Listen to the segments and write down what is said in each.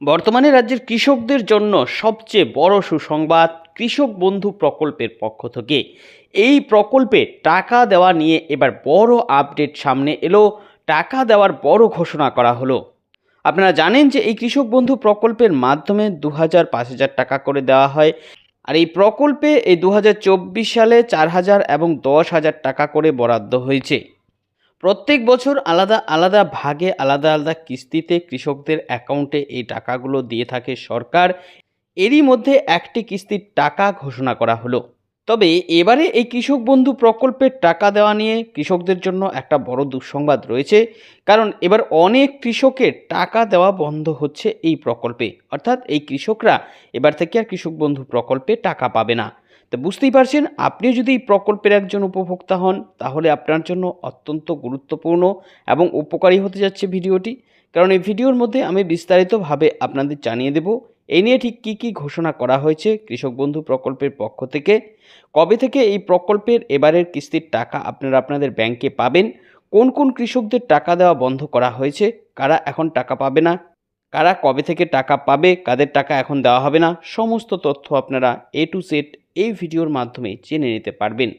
বর্তমানে রাজ্যের কৃষকদের জন্য সবচেয়ে বড় সুসংবাদ কৃষক বন্ধু প্রকল্পের পক্ষ থেকে। এই প্রকল্পে টাকা দেওয়া নিয়ে এবার বড় আপডেট সামনে এলো, টাকা দেওয়ার বড় ঘোষণা করা হলো। আপনারা জানেন যে এই কৃষক বন্ধু প্রকল্পের মাধ্যমে দু হাজার পাঁচ হাজার টাকা করে দেওয়া হয়। আর এই প্রকল্পে এই দু হাজার চব্বিশ সালে চার হাজার এবং দশ হাজার টাকা করে বরাদ্দ হয়েছে। প্রত্যেক বছর আলাদা আলাদা ভাগে, আলাদা আলাদা কিস্তিতে কৃষকদের অ্যাকাউন্টে এই টাকাগুলো দিয়ে থাকে সরকার। এরই মধ্যে একটি কিস্তির টাকা ঘোষণা করা হলো। তবে এবারে এই কৃষক বন্ধু প্রকল্পের টাকা দেওয়া নিয়ে কৃষকদের জন্য একটা বড় দুঃসংবাদ রয়েছে। কারণ এবার অনেক কৃষকের টাকা দেওয়া বন্ধ হচ্ছে এই প্রকল্পে। অর্থাৎ এই কৃষকরা এবার থেকে আর কৃষক বন্ধু প্রকল্পে টাকা পাবে না। তো বুঝতেই পারছেন, আপনিও যদি এই প্রকল্পের একজন উপভোক্তা হন, তাহলে আপনার জন্য অত্যন্ত গুরুত্বপূর্ণ এবং উপকারী হতে যাচ্ছে ভিডিওটি। কারণ এই ভিডিওর মধ্যে আমি বিস্তারিতভাবে আপনাদের জানিয়ে দেব এই নিয়ে ঠিক কী কী ঘোষণা করা হয়েছে কৃষক বন্ধু প্রকল্পের পক্ষ থেকে, কবে থেকে এই প্রকল্পের এবারের কিস্তির টাকা আপনারা আপনাদের ব্যাংকে পাবেন, কোন কোন কৃষকদের টাকা দেওয়া বন্ধ করা হয়েছে, কারা এখন টাকা পাবে না কারা কবে থেকে টাকা পাবে, কাদের টাকা এখন দেওয়া হবে না, সমস্ত তথ্য আপনারা এ টু সেট এই ভিডিওর মাধ্যমে জেনে নিতে পারবেন।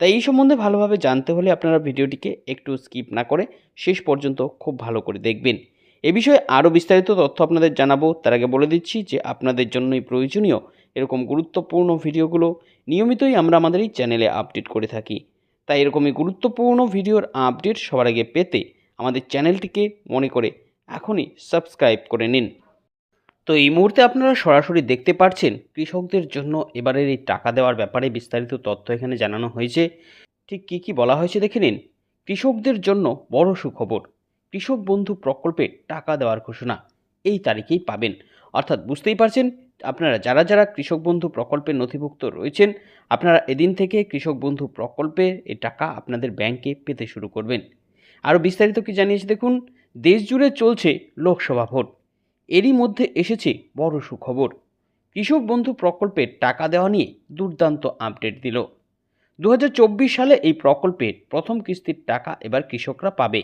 তাই এই সম্বন্ধে ভালোভাবে জানতে হলে আপনারা ভিডিওটিকে একটু স্কিপ না করে শেষ পর্যন্ত খুব ভালো করে দেখবেন। এ বিষয়ে আরও বিস্তারিত তথ্য আপনাদের জানাব। তার আগে বলে দিচ্ছি যে আপনাদের জন্যই প্রয়োজনীয় এরকম গুরুত্বপূর্ণ ভিডিওগুলো নিয়মিতই আমরা আমাদের এই চ্যানেলে আপডেট করে থাকি। তাই এরকমই গুরুত্বপূর্ণ ভিডিওর আপডেট সবার আগে পেতে আমাদের চ্যানেলটিকে মনে করে এখনই সাবস্ক্রাইব করে নিন। তো এই মুহূর্তে আপনারা সরাসরি দেখতে পাচ্ছেন কৃষকদের জন্য এবারের এই টাকা দেওয়ার ব্যাপারে বিস্তারিত তথ্য এখানে জানানো হয়েছে। ঠিক কী কী বলা হয়েছে দেখে নিন। কৃষকদের জন্য বড় সুখবর। কৃষক বন্ধু প্রকল্পে টাকা দেওয়ার ঘোষণা এই তারিখেই পাবেন। অর্থাৎ বুঝতেই পারছেন, আপনারা যারা যারা কৃষক বন্ধু প্রকল্পের নথিভুক্ত রয়েছেন, আপনারা এদিন থেকে কৃষক বন্ধু প্রকল্পের এই টাকা আপনাদের ব্যাংকে পেতে শুরু করবেন। আরও বিস্তারিত কি জানিয়েছে দেখুন দেশ জুড়ে চলছে লোকসভা ভোট। এরই মধ্যে এসেছে বড় সুখবর। কৃষক বন্ধু প্রকল্পের টাকা দেওয়া নিয়ে দুর্দান্ত আপডেট দিল। দু হাজার চব্বিশ সালে এই প্রকল্পের প্রথম কিস্তির টাকা এবার কৃষকরা পাবে।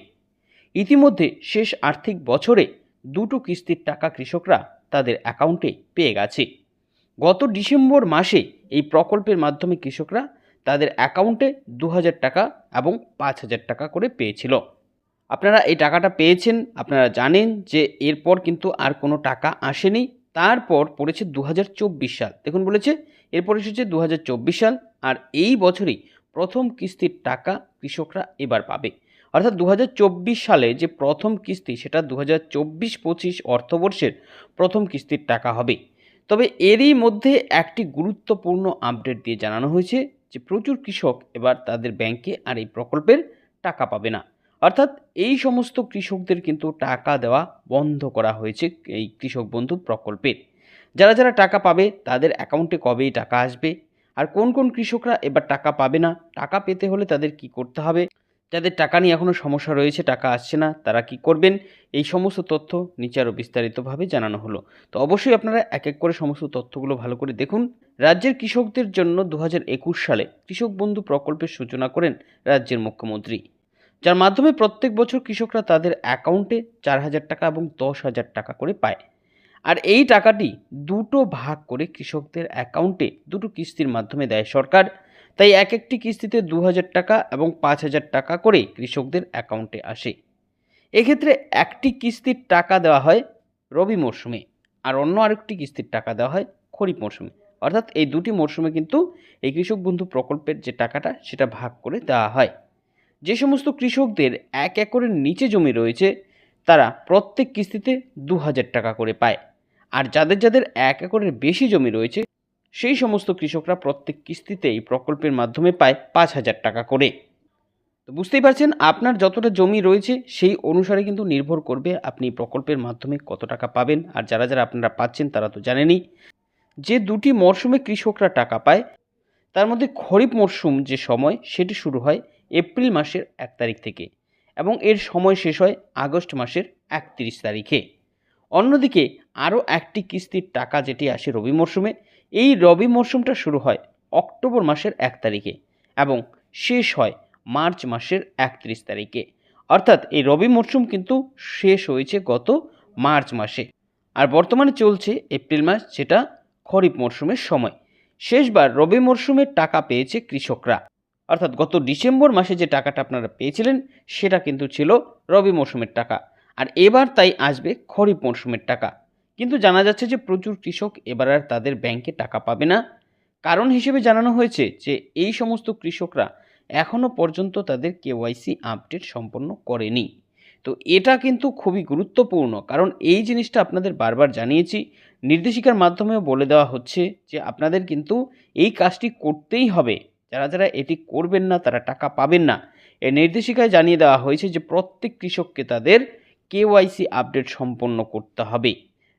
ইতিমধ্যে শেষ আর্থিক বছরে দুটো কিস্তির টাকা কৃষকরা তাদের অ্যাকাউন্টে পেয়ে গেছে। গত ডিসেম্বর মাসে এই প্রকল্পের মাধ্যমে কৃষকরা তাদের অ্যাকাউন্টে দু হাজার টাকা এবং পাঁচ হাজার টাকা করে পেয়েছিল। আপনারা এই টাকাটা পেয়েছেন, আপনারা জানেন যে এরপর কিন্তু আর কোনো টাকা আসেনি। তারপর পড়েছে দু হাজার চব্বিশ সাল। দেখুন বলেছে, এরপর এসেছে দু হাজার চব্বিশ সাল আর এই বছরই প্রথম কিস্তির টাকা কৃষকরা এবার পাবে। অর্থাৎ দু হাজার চব্বিশ সালে যে প্রথম কিস্তি, সেটা দু হাজার চব্বিশ পঁচিশ অর্থবর্ষের প্রথম কিস্তির টাকা হবে। তবে এরই মধ্যে একটি গুরুত্বপূর্ণ আপডেট দিয়ে জানানো হয়েছে যে প্রচুর কৃষক এবার তাদের ব্যাংকে আর এই প্রকল্পের টাকা পাবে না। অর্থাৎ এই সমস্ত কৃষকদের কিন্তু টাকা দেওয়া বন্ধ করা হয়েছে এই কৃষক বন্ধু প্রকল্পের যারা যারা টাকা পাবে, তাদের অ্যাকাউন্টে কবেই টাকা আসবে? আর কোন কোন কৃষকরা এবার টাকা পাবে না? টাকা পেতে হলে তাদের কি করতে হবে? যাদের টাকা নিয়ে এখনও সমস্যা রয়েছে, টাকা আসছে না, তারা কি করবেন? এই সমস্ত তথ্য নিচে আরও বিস্তারিতভাবে জানানো হলো। তো অবশ্যই আপনারা এক এক করে সমস্ত তথ্যগুলো ভালো করে দেখুন। রাজ্যের কৃষকদের জন্য দু হাজার একুশ সালে কৃষক বন্ধু প্রকল্পের সূচনা করেন রাজ্যের মুখ্যমন্ত্রী। যার মাধ্যমে প্রত্যেক বছর কৃষকরা তাদের অ্যাকাউন্টে চার হাজার টাকা এবং দশ হাজার টাকা করে পায়। আর এই টাকাটি দুটো ভাগ করে কৃষকদের অ্যাকাউন্টে দুটো কিস্তির মাধ্যমে দেয় সরকার। তাই এক একটি কিস্তিতে দু হাজার টাকা এবং পাঁচ হাজার টাকা করে কৃষকদের অ্যাকাউন্টে আসে। এক্ষেত্রে একটি কিস্তির টাকা দেওয়া হয় রবি মরশুমে আর অন্য আরেকটি কিস্তির টাকা দেওয়া হয় খরিফ মরশুমে। অর্থাৎ এই দুটি মরশুমে কিন্তু এই কৃষক বন্ধু প্রকল্পের যে টাকাটা সেটা ভাগ করে দেওয়া হয়। যে সমস্ত কৃষকদের এক একরের নিচে জমি রয়েছে, তারা প্রত্যেক কিস্তিতে দু হাজার টাকা করে পায়। আর যাদের যাদের এক একরের বেশি জমি রয়েছে, সেই সমস্ত কৃষকরা প্রত্যেক কিস্তিতে এই প্রকল্পের মাধ্যমে পায় পাঁচ হাজার টাকা করে। তো বুঝতেই পারছেন, আপনার যতটা জমি রয়েছে, সেই অনুসারে কিন্তু নির্ভর করবে আপনি প্রকল্পের মাধ্যমে কত টাকা পাবেন। আর যারা যারা আপনারা পাচ্ছেন, তারা তো জানেনই, যে দুটি মরশুমে কৃষকরা টাকা পায়, তার মধ্যে খরিফ মরশুম যে সময়, সেটি শুরু হয় এপ্রিল মাসের এক তারিখ থেকে এবং এর সময় শেষ হয় আগস্ট মাসের একত্রিশ তারিখে। অন্যদিকে আরও একটি কিস্তির টাকা যেটি আসে রবি মরশুমে, এই রবি মরশুমটা শুরু হয় অক্টোবর মাসের এক তারিখে এবং শেষ হয় মার্চ মাসের একত্রিশ তারিখে। অর্থাৎ এই রবি মরশুম কিন্তু শেষ হয়েছে গত মার্চ মাসে। আর বর্তমানে চলছে এপ্রিল মাস, যেটা খরিফ মরশুমের সময়। শেষবার রবি মরশুমের টাকা পেয়েছে কৃষকরা। অর্থাৎ গত ডিসেম্বর মাসে যে টাকাটা আপনারা পেয়েছিলেন, সেটা কিন্তু ছিল রবি মরশুমের টাকা। আর এবার তাই আসবে খরিফ মরশুমের টাকা। কিন্তু জানা যাচ্ছে যে প্রচুর কৃষক এবার আর তাদের ব্যাংকে টাকা পাবে না। কারণ হিসেবে জানানো হয়েছে যে এই সমস্ত কৃষকরা এখনও পর্যন্ত তাদের কেওয়াইসি আপডেট সম্পন্ন করেনি। তো এটা কিন্তু খুবই গুরুত্বপূর্ণ, কারণ এই জিনিসটা আপনাদের বারবার জানিয়েছি। নির্দেশিকার মাধ্যমেও বলে দেওয়া হচ্ছে যে আপনাদের কিন্তু এই কাজটি করতেই হবে। যারা যারা এটি করবেন না, তারা টাকা পাবেন না। এই নির্দেশিকায় জানিয়ে দেওয়া হয়েছে যে, প্রত্যেক কৃষককে তাদের কেওয়াইসি আপডেট সম্পন্ন করতে হবে।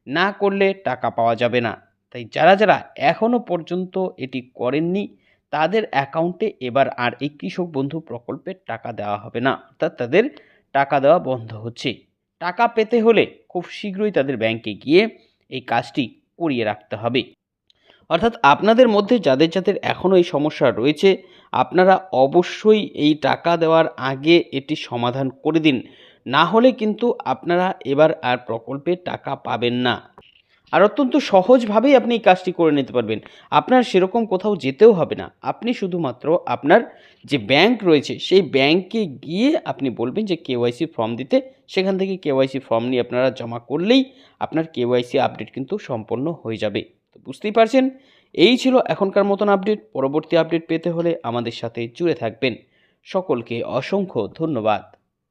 না করলে টাকা পাওয়া যাবে না। তাই যারা যারা এখনও পর্যন্ত এটি করেননি, তাদের অ্যাকাউন্টে এবার আর এই কৃষক বন্ধু প্রকল্পের টাকা দেওয়া হবে না। অর্থাৎ তাদের টাকা দেওয়া বন্ধ হচ্ছে। টাকা পেতে হলে খুব শীঘ্রই তাদের ব্যাংকে গিয়ে এই কাজটি করিয়ে রাখতে হবে। অর্থাৎ আপনাদের মধ্যে যাদের যাদের এখনও এই সমস্যা রয়েছে, আপনারা অবশ্যই এই টাকা দেওয়ার আগে এটি সমাধান করে দিন। না হলে কিন্তু আপনারা এবার আর প্রকল্পে টাকা পাবেন না। আর অত্যন্ত সহজভাবেই আপনি এই কাজটি করে নিতে পারবেন। আপনার সেরকম কোথাও যেতেও হবে না। আপনি শুধুমাত্র আপনার যে ব্যাংক রয়েছে, সেই ব্যাংকে গিয়ে আপনি বলবেন যে কেওয়াইসি ফর্ম দিতে। সেখান থেকে কেওয়াইসি ফর্ম নিয়ে আপনারা জমা করলেই আপনার কেওয়াইসি আপডেট কিন্তু সম্পন্ন হয়ে যাবে। তো বুঝতেই পারছেন? এই ছিল এখনকার মতন আপডেট। পরবর্তী আপডেট পেতে হলে আমাদের সাথে জুড়ে থাকবেন। সকলকে অসংখ্য ধন্যবাদ।